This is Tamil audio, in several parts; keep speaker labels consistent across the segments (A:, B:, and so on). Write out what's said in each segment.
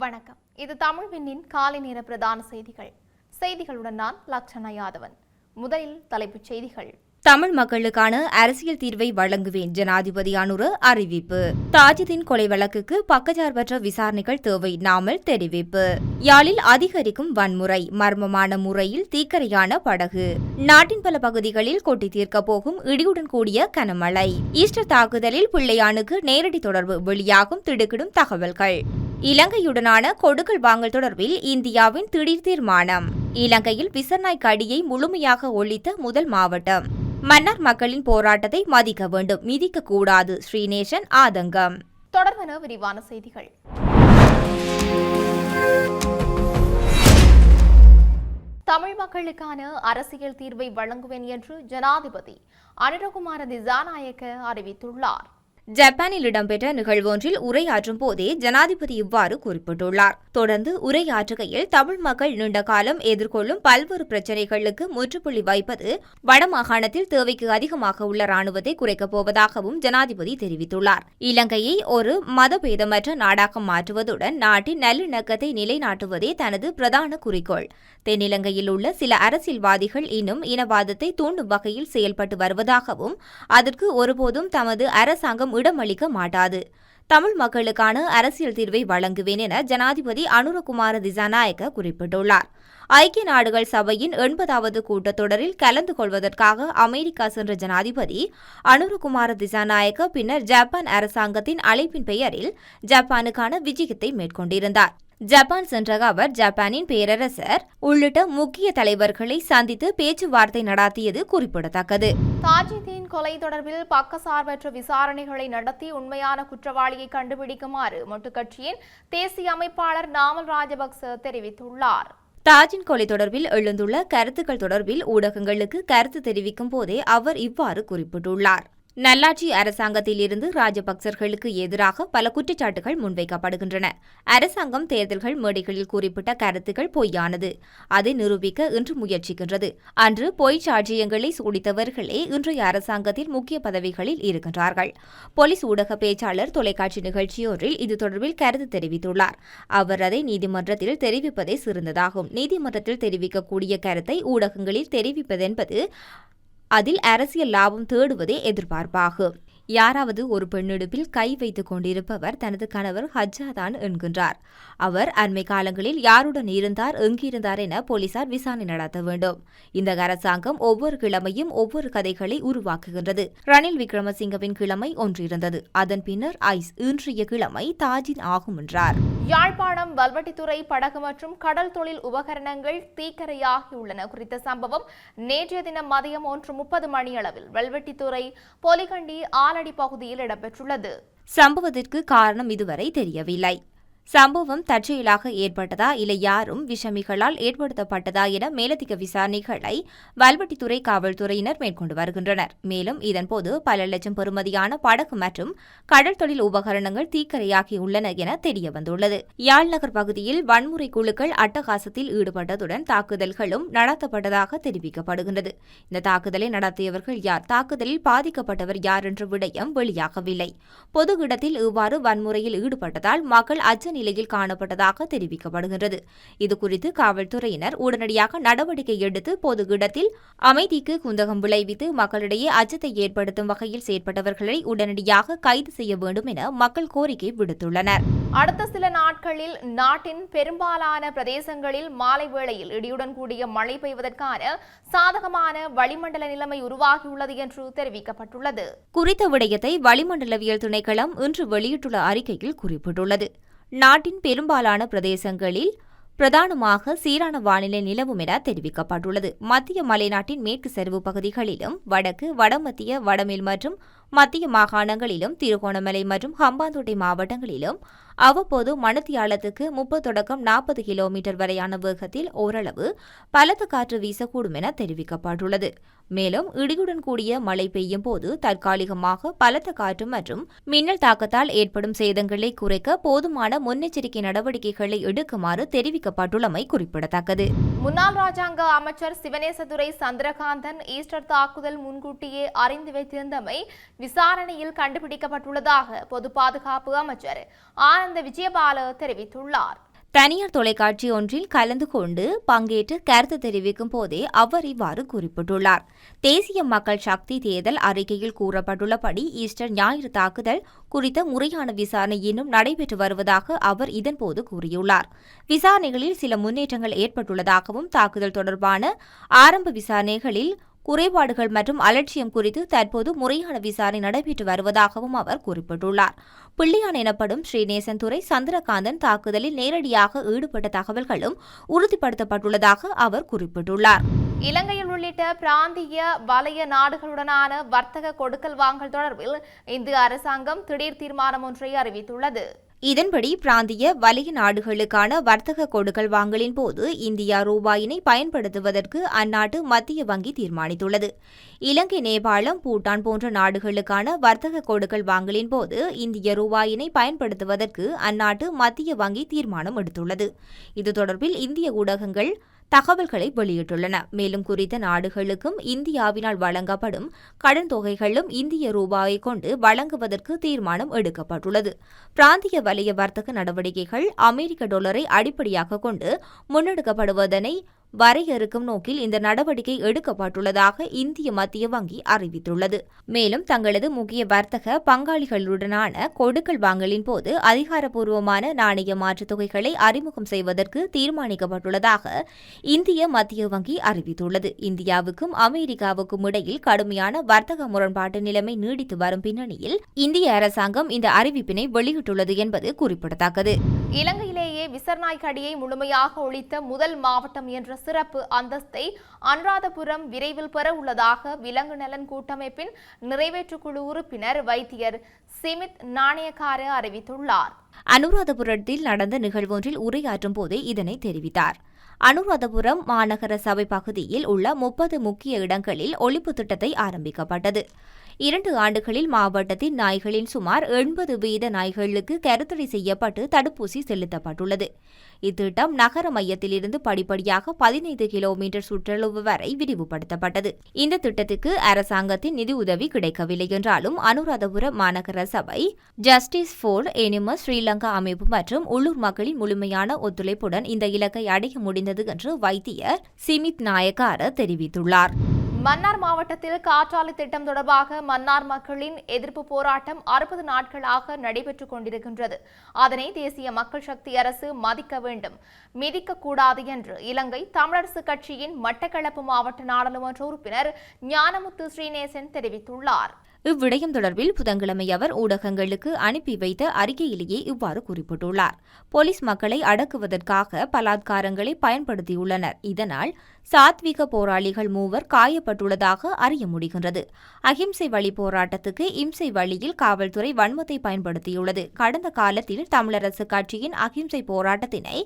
A: வணக்கம். இது தமிழ் விண்ணின் காலை நேர பிரதான செய்திகள். செய்திகளுடன் நான் லக்ஷணா யாதவன். முதலில் தலைப்புச் செய்திகள்.
B: தமிழ் மக்களுக்கான அரசியல் தீர்வை வழங்குவேன் ஜனாதிபதி அனுர அறிவிப்பு. தாஜிதீன் கொலை வழக்குக்கு பக்கச்சார்பற்ற விசாரணைகள் தேவை நாமல் தெரிவிப்பு. யாழில் அதிகரிக்கும் வன்முறை மர்மமான முறையில் தீக்கரையான படகு. நாட்டின் பல பகுதிகளில் கொட்டி தீர்க்கப் போகும் இடியுடன் கூடிய கனமழை. ஈஸ்டர் தாக்குதலில் பிள்ளையானுக்கு நேரடி தொடர்பு வெளியாகும் திடுக்கிடும் தகவல்கள். இலங்கையுடனான கொடுக்கல் வாங்கல் தொடர்பில் இந்தியாவின் திடீர் தீர்மானம். இலங்கையில் விசர்நாய் கடியை முழுமையாக ஒழித்த முதல் மாவட்டம். மன்னர் மக்களின் போராட்டத்தை மதிக்க வேண்டும் மிதிக்க கூடாது ஸ்ரீநேசன் ஆதங்கம்.
A: தொடர்பென விரிவான செய்திகள். தமிழ் மக்களுக்கான அரசியல் தீர்வை வழங்குவேன் என்று ஜனாதிபதி அனுரகுமார திசாநாயக்க அறிவித்துள்ளார்.
B: ஜப்பானில் இடம்பெற்ற நிகழ்வொன்றில் உரையாற்றும் போதே ஜனாதிபதி இவ்வாறு குறிப்பிட்டுள்ளார். தொடர்ந்து உரையாற்றுகையில் தமிழ் மக்கள் நீண்ட காலம் எதிர்கொள்ளும் பல்வேறு பிரச்சினைகளுக்கு முற்றுப்புள்ளி வைப்பது வடமாகாணத்தில் தேவைக்கு அதிகமாக உள்ள ராணுவத்தை குறைக்கப் போவதாகவும் ஜனாதிபதி தெரிவித்துள்ளார். இலங்கையை ஒரு மதபேதமற்ற நாடாக மாற்றுவதுடன் நாட்டின் நல்லிணக்கத்தை நிலைநாட்டுவதே தனது பிரதான குறிக்கோள். தென்னிலங்கையில் உள்ள சில அரசியல்வாதிகள் இன்னும் இனவாதத்தை தூண்டும் வகையில் செயல்பட்டு வருவதாகவும் அதற்கு ஒருபோதும் தமது அரசாங்கம் இடமளிக்க மாட்டாது. தமிழ் மக்களுக்கான அரசியல் தீர்வை வழங்குவேன் என ஜனாதிபதி அனுரகுமார திசாநாயக்க குறிப்பிட்டுள்ளார். ஐக்கிய நாடுகள் சபையின் எண்பதாவது கூட்டத்தொடரில் கலந்து கொள்வதற்காக அமெரிக்கா சென்ற ஜனாதிபதி அனுரகுமார திசாநாயக்க பின்னர் ஜப்பான் அரசாங்கத்தின் அழைப்பின் பெயரில் ஜப்பானுக்கான விஜயத்தை மேற்கொண்டிருந்தார். ஜப்பான் சென்ற அவர் ஜப்பானின் பேரரசர். உள்ளிட்ட முக்கிய தலைவர்களை சந்தித்து பேச்சுவார்த்தை நடாத்தியது குறிப்பிடத்தக்கது.
A: தாஜிதீன் கொலை தொடர்பில் பக்கசார்பற்ற விசாரணைகளை நடத்தி உண்மையான குற்றவாளியை கண்டுபிடிக்குமாறு மொட்டு கட்சியின் தேசிய அமைப்பாளர் நாமல் ராஜபக்ச தெரிவித்துள்ளார்.
B: தாஜின் கொலை தொடர்பில் எழுந்துள்ள கருத்துக்கள் தொடர்பில் ஊடகங்களுக்கு கருத்து தெரிவிக்கும் போதே அவர் இவ்வாறு குறிப்பிட்டுள்ளார். நல்லாட்சி அரசாங்கத்தில் இருந்து ராஜபக்சர்களுக்கு எதிராக பல குற்றச்சாட்டுகள் முன்வைக்கப்படுகின்றன. அரசாங்கம் தேர்தல்கள் மேடைகளில் குறிப்பிட்ட கருத்துக்கள் பொய்யானது. அதை நிரூபிக்க இன்று முயற்சிக்கின்றது. அன்று பொய் சாட்சியங்களை சூடித்தவர்களே இன்றைய அரசாங்கத்தில் முக்கிய பதவிகளில் இருக்கின்றார்கள். போலீஸ் ஊடக பேச்சாளர் தொலைக்காட்சி நிகழ்ச்சியொன்றில் இது தொடர்பில் கருத்து தெரிவித்துள்ளார். அவர் அதை நீதிமன்றத்தில் தெரிவிப்பதே சிறந்ததாகும். நீதிமன்றத்தில் தெரிவிக்கக்கூடிய கருத்தை ஊடகங்களில் தெரிவிப்பதென்பது அதில் அரசியல் லாபம் தேடுவதே எதிர்பார்ப்பாகும் யாராவது ஒரு பெண்ணிடுப்பில் கை வைத்துக் கொண்டிருப்பவர் தனது கணவர் ஹஜ்ஜா என்கின்றார். அவர் அண்மை காலங்களில் யாருடன் இருந்தார் எங்கிருந்தார் என போலீசார் விசாரணை நடத்த வேண்டும். இந்த அரசாங்கம் ஒவ்வொரு கிழமையும் ஒவ்வொரு கதைகளை உருவாக்குகின்றது. ரணில் விக்ரமசிங்கவின் கிழமை ஒன்றிருந்தது. அதன் பின்னர் ஐஸ் இன்றைய கிழமை தாஜின் ஆகும் என்றார்.
A: யாழ்ப்பாணம் வல்வட்டித்துறை படகு மற்றும் கடல் தொழில் உபகரணங்கள் தீக்கரையாகியுள்ளன குறித்த சம்பவம் நேற்றைய தினம் மதியம் ஒன்று முப்பது மணியளவில் வல்வெட்டித்துறை பொலிகண்டி ஆலடி பகுதியில் இடம்பெற்றுள்ளது.
B: சம்பவத்திற்கு காரணம் இதுவரை தெரியவில்லை. சம்பவம் தற்செயலாக ஏற்பட்டதா இல்லை யாரும் விஷமிகளால் ஏற்படுத்தப்பட்டதா என மேலதிக விசாரணைகளை வல்வெட்டித்துறை காவல்துறையினர் மேற்கொண்டு வருகின்றனர். மேலும் இதன்போது பல லட்சம் பெறுமதியான படகு மற்றும் கடல் தொழில் உபகரணங்கள் தீக்கரையாகியுள்ளன என தெரியவந்துள்ளது. யாழ் நகர் பகுதியில் வன்முறை குழுக்கள் அட்டகாசத்தில் ஈடுபட்டதுடன் தாக்குதல்களும் நடத்தப்பட்டதாக தெரிவிக்கப்படுகின்றது. இந்த தாக்குதலை நடத்தியவர்கள் யார்? தாக்குதலில் பாதிக்கப்பட்டவர் யார் என்ற விடயம் வெளியாகவில்லை. பொது இடத்தில் இவ்வாறு வன்முறையில் ஈடுபட்டதால் மக்கள் அச்ச நிலையில் காணப்பட்டதாக தெரிவிக்கப்படுகின்றது. இதுகுறித்து காவல்துறையினர் உடனடியாக நடவடிக்கை எடுத்து பொது இடத்தில் அமைதிக்கு குந்தகம் விளைவித்து மக்களிடையே அச்சத்தை ஏற்படுத்தும் வகையில் செயற்பட்டவர்களை உடனடியாக கைது செய்ய வேண்டும் என மக்கள் கோரிக்கை விடுத்துள்ளனர்.
A: அடுத்த சில நாட்களில் நாட்டின் பெரும்பாலான பிரதேசங்களில் மாலை வேளையில் இடியுடன் கூடிய மழை பெய்வதற்கான சாதகமான வளிமண்டல நிலைமை உருவாகியுள்ளது என்று தெரிவிக்கப்பட்டுள்ளது.
B: குறித்த விடயத்தை வளிமண்டலவியல் திணைக்களம் இன்று வெளியிட்டுள்ள அறிக்கையில் குறிப்பிட்டுள்ளது. நாட்டின் பெரும்பாலான பிரதேசங்களில் பிரதானமாக சீரான வானிலை நிலவும் என தெரிவிக்கப்பட்டுள்ளது. மத்திய மலைநாட்டின் மேற்கு சரிவு பகுதிகளிலும் வடக்கு வடமத்திய வடமேல் மற்றும் மத்திய மாகாணங்களிலும் திருகோணமலை மற்றும் ஹம்பாந்தோட்டை மாவட்டங்களிலும் அவ்வப்போது மணத்தியாலத்துக்கு முப்பது தொடக்கம் நாற்பது கிலோமீட்டர் வரையான வேகத்தில் ஓரளவு பலத்த காற்று வீசக்கூடும் என தெரிவிக்கப்பட்டுள்ளது. மேலும் இடியுடன் கூடிய மழை பெய்யும் போது தற்காலிகமாக பலத்த காற்று மற்றும் மின்னல் தாக்கத்தால் ஏற்படும் சேதங்களை குறைக்க போதுமான முன்னெச்சரிக்கை நடவடிக்கைகளை எடுக்குமாறு தெரிவிக்கப்பட்டுள்ளமை குறிப்பிடத்தக்கது.
A: முன்னாள் ராஜாங்க அமைச்சர் சிவனேசதுரை சந்திரகாந்தன் ஈஸ்டர் தாக்குதல் முன்கூட்டியே அறிந்து வைத்திருந்தமை விசாரணையில் கண்டுபிடிக்கப்பட்டுள்ளதாக பொது பாதுகாப்பு அமைச்சர் ஆனந்த் விஜயபால தெரிவித்துள்ளார்.
B: தனியார் தொலைக்காட்சி ஒன்றில் கலந்து கொண்டு பங்கேற்று கருத்து தெரிவிக்கும் போதே அவர் இவ்வாறு குறிப்பிட்டுள்ளார். தேசிய மக்கள் சக்தி தேர்தல் அறிக்கையில் கூறப்பட்டுள்ளபடி ஈஸ்டர் ஞாயிறு தாக்குதல் குறித்த முறையான விசாரணை இன்னும் நடைபெற்று வருவதாக அவர் இதன்போது கூறியுள்ளார். விசாரணைகளில் சில முன்னேற்றங்கள் ஏற்பட்டுள்ளதாகவும் தாக்குதல் தொடர்பான ஆரம்ப விசாரணைகளில் குறைபாடுகள் மற்றும் அலட்சியம் குறித்து தற்போது முறையான விசாரணை நடைபெற்று வருவதாகவும் அவர் குறிப்பிட்டுள்ளார். பிள்ளையான் எனப்படும் ஸ்ரீநேசன் துறை சந்திரகாந்தன் தாக்குதலில் நேரடியாக ஈடுபட்ட தகவல்களும் உறுதிப்படுத்தப்பட்டுள்ளதாக அவர் குறிப்பிட்டுள்ளார்.
A: இலங்கையில் உள்ளிட்ட பிராந்திய வலய நாடுகளுடனான வர்த்தக கொடுக்கல் வாங்கல் தொடர்பில் இந்திய அரசாங்கம் திடீர் தீர்மானம் ஒன்றை அறிவித்துள்ளது.
B: இதன்படி பிராந்திய வலிய நாடுகளுக்கான வர்த்தக கொடுக்கல் வாங்கலின் போது இந்தியா ரூபாயினை பயன்படுத்துவதற்கு அந்நாட்டு மத்திய வங்கி தீர்மானித்துள்ளது. இலங்கை நேபாளம் பூட்டான் போன்ற நாடுகளுக்கான வர்த்தக கொடுக்கல் வாங்கலின் போது இந்திய ரூபாயினை பயன்படுத்துவதற்கு அந்நாட்டு மத்திய வங்கி தீர்மானம் எடுத்துள்ளது. இது தொடர்பில் இந்திய ஊடகங்கள் தகவல்களை வெளியிட்டுள்ளன. மேலும் குறித்த நாடுகளுக்கும் இந்தியாவினால் வழங்கப்படும் கடன் தொகைகளும் இந்திய ரூபாயை கொண்டு வழங்குவதற்கு தீர்மானம் எடுக்கப்பட்டுள்ளது. பிராந்திய வலய வர்த்தக நடவடிக்கைகள் அமெரிக்க டாலரை அடிப்படையாக கொண்டு முன்னெடுக்கப்படுவதனை வரையறுக்கும் நோக்கில் இந்த நடவடிக்கை எடுக்கப்பட்டுள்ளதாக இந்திய மத்திய வங்கி அறிவித்துள்ளது. மேலும் தங்களது முக்கிய வர்த்தக பங்காளிகளுடனான கொடுக்கல் வாங்கலின் போது அதிகாரப்பூர்வமான நாணய மாற்றுத் தொகைகளை அறிமுகம் செய்வதற்கு தீர்மானிக்கப்பட்டுள்ளதாக இந்திய மத்திய வங்கி அறிவித்துள்ளது. இந்தியாவுக்கும் அமெரிக்காவுக்கும் இடையில் கடுமையான வர்த்தக முரண்பாட்டு நிலைமை நீடித்து வரும் பின்னணியில் இந்திய அரசாங்கம் இந்த அறிவிப்பினை வெளியிட்டுள்ளது என்பது குறிப்பிடத்தக்கது.
A: இலங்கையிலேயே விசர்நாய் அடியை முழுமையாக ஒழித்த முதல் மாவட்டம் என்ற சிறப்பு அந்தஸ்தை அனுராதபுரம் விரைவில் பெற உள்ளதாக விலங்கு நலன் கூட்டமைப்பின் நிறைவேற்றுக்குழு உறுப்பினர் வைத்தியர் சிமித் நாணயக்கார அறிவித்துள்ளார்.
B: அனுராதபுரத்தில் நடந்த நிகழ்வொன்றில் உரையாற்றும் போதே இதனை தெரிவித்தார். அனுராதபுரம் மாநகர சபை பகுதியில் உள்ள முப்பது முக்கிய இடங்களில் ஒழிப்பு திட்டத்தை ஆரம்பிக்கப்பட்டது. இரண்டு ஆண்டுகளில் மாவட்டத்தின் நாய்களின் சுமார் எண்பது வீத நாய்களுக்கு கருத்தடை செய்யப்பட்டு தடுப்பூசி செலுத்தப்பட்டுள்ளது. இத்திட்டம் நகர மையத்திலிருந்து படிப்படியாக பதினைந்து கிலோமீட்டர் சுற்றளவு வரை விரிவுபடுத்தப்பட்டது. இந்த திட்டத்துக்கு அரசாங்கத்தின் நிதி உதவி கிடைக்கவில்லை என்றாலும் அனுராதபுர மாநகர சபை ஜஸ்டிஸ் ஃபோர் எனிமஸ் ஸ்ரீலங்கா அமைப்பு மற்றும் உள்ளூர் மக்களின் முழுமையான ஒத்துழைப்புடன் இந்த இலக்கை அடைய முடிந்தது என்று வைத்தியர் சிமித் நாயக்கார தெரிவித்துள்ளார்.
A: மன்னார் மாவட்டத்தில் காற்றாலை திட்டம் தொடர்பாக மன்னார் மக்களின் எதிர்ப்பு போராட்டம் அறுபது நாட்களாக நடைபெற்றுக் கொண்டிருக்கின்றது. அதனை தேசிய மக்கள் சக்தி அரசு மதிக்க வேண்டும். மிதிக்க கூடாது என்று இலங்கை தமிழரசு கட்சியின் மட்டக்களப்பு மாவட்ட நாடாளுமன்ற உறுப்பினர் ஞானமுத்து ஸ்ரீநேசன் தெரிவித்துள்ளார்.
B: இவ்விடயம் தொடர்பில் புதன்கிழமை அவர் ஊடகங்களுக்கு அனுப்பி வைத்த அறிக்கையிலேயே இவ்வாறு குறிப்பிட்டுள்ளார். போலீஸ் மக்களை அடக்குவதற்காக பலாத்காரங்களை பயன்படுத்தியுள்ளனர். இதனால் சாத்விக போராளிகள் மூவர் காயப்பட்டுள்ளதாக அறிய முடிகின்றது. அகிம்சை வழி போராட்டத்துக்கு இம்சை வழியில் காவல்துறை வன்மத்தை பயன்படுத்தியுள்ளது. கடந்த காலத்தில் தமிழரசு கட்சியின் அகிம்சை போராட்டத்தினை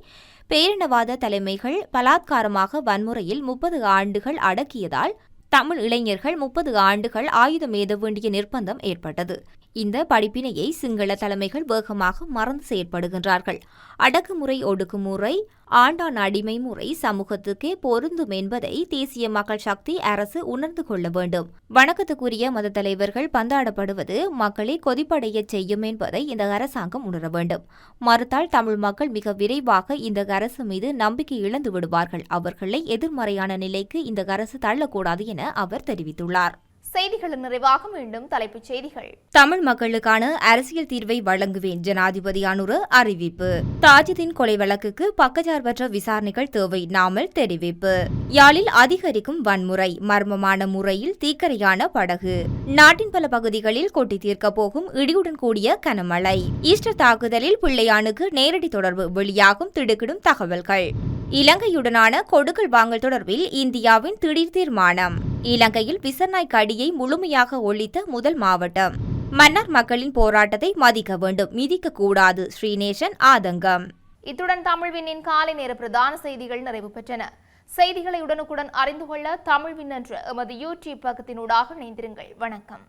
B: பேரினவாத தலைமைகள் பலாத்காரமாக வன்முறையில் முப்பது ஆண்டுகள் அடக்கியதால் தமிழ் இளைஞர்கள் முப்பது ஆண்டுகள் ஆயுதம் ஏத வேண்டிய நிர்பந்தம் ஏற்பட்டது. இந்த படிப்பினையை சிங்கள தலைமைகள் வேகமாக மறந்து செயற்படுகின்றார்கள். அடக்குமுறை ஒடுக்குமுறை ஆண்டான் அடிமை முறை சமூகத்துக்கே பொருந்தும் என்பதை தேசிய மக்கள் சக்தி அரசு உணர்ந்து கொள்ள வேண்டும். வணக்கத்துக்குரிய மத தலைவர்கள் பந்தாடப்படுவது மக்களை கொதிப்படையச் செய்யும் என்பதை இந்த அரசாங்கம் உணர வேண்டும். மறுத்தால் தமிழ் மக்கள் மிக விரைவாக இந்த அரசு மீது நம்பிக்கை இழந்து விடுவார்கள் அவர்களை எதிர்மறையான நிலைக்கு இந்த அரசு தள்ளக்கூடாது என அவர் தெரிவித்துள்ளார்.
A: செய்திகளின் நிறைவாக மீண்டும் தலைப்புச் செய்திகள்.
B: தமிழ் மக்களுக்கான அரசியல் தீர்வை வழங்குவேன் ஜனாதிபதி அறிவிப்பு. தாஜுதீன் கொலை வழக்குக்கு பக்கச்சார்பற்ற விசாரணைகள் தேவை நாமல் தெரிவிப்பு. யாழில் அதிகரிக்கும் வன்முறை மர்மமான முறையில் தீக்கரையான படகு. நாட்டின் பல பகுதிகளில் கொட்டி தீர்க்க போகும் இடியுடன் கூடிய கனமழை. ஈஸ்டர் தாக்குதலில் பிள்ளையானுக்கு நேரடி தொடர்பு வெளியாகும் திடுக்கிடும் தகவல்கள். இலங்கையுடனான கொடுக்கல் வாங்கல் தொடர்பில் இந்தியாவின் திடீர் தீர்மானம். இலங்கையில் விசர்நாய் கடியை முழுமையாக ஒழித்த முதல் மாவட்டம். மன்னர் மக்களின் போராட்டத்தை மதிக்க வேண்டும் மிதிக்க கூடாது ஸ்ரீநேசன் ஆதங்கம்.
A: இத்துடன் தமிழ்வினின் காலை நேர பிரதான செய்திகள் நிறைவு பெற்றன. செய்திகளை உடனுக்குடன் அறிந்து கொள்ள தமிழ்வின் என்ற எமது யூடியூப் பக்கத்தினூடாக இணைந்திருங்கள். வணக்கம்.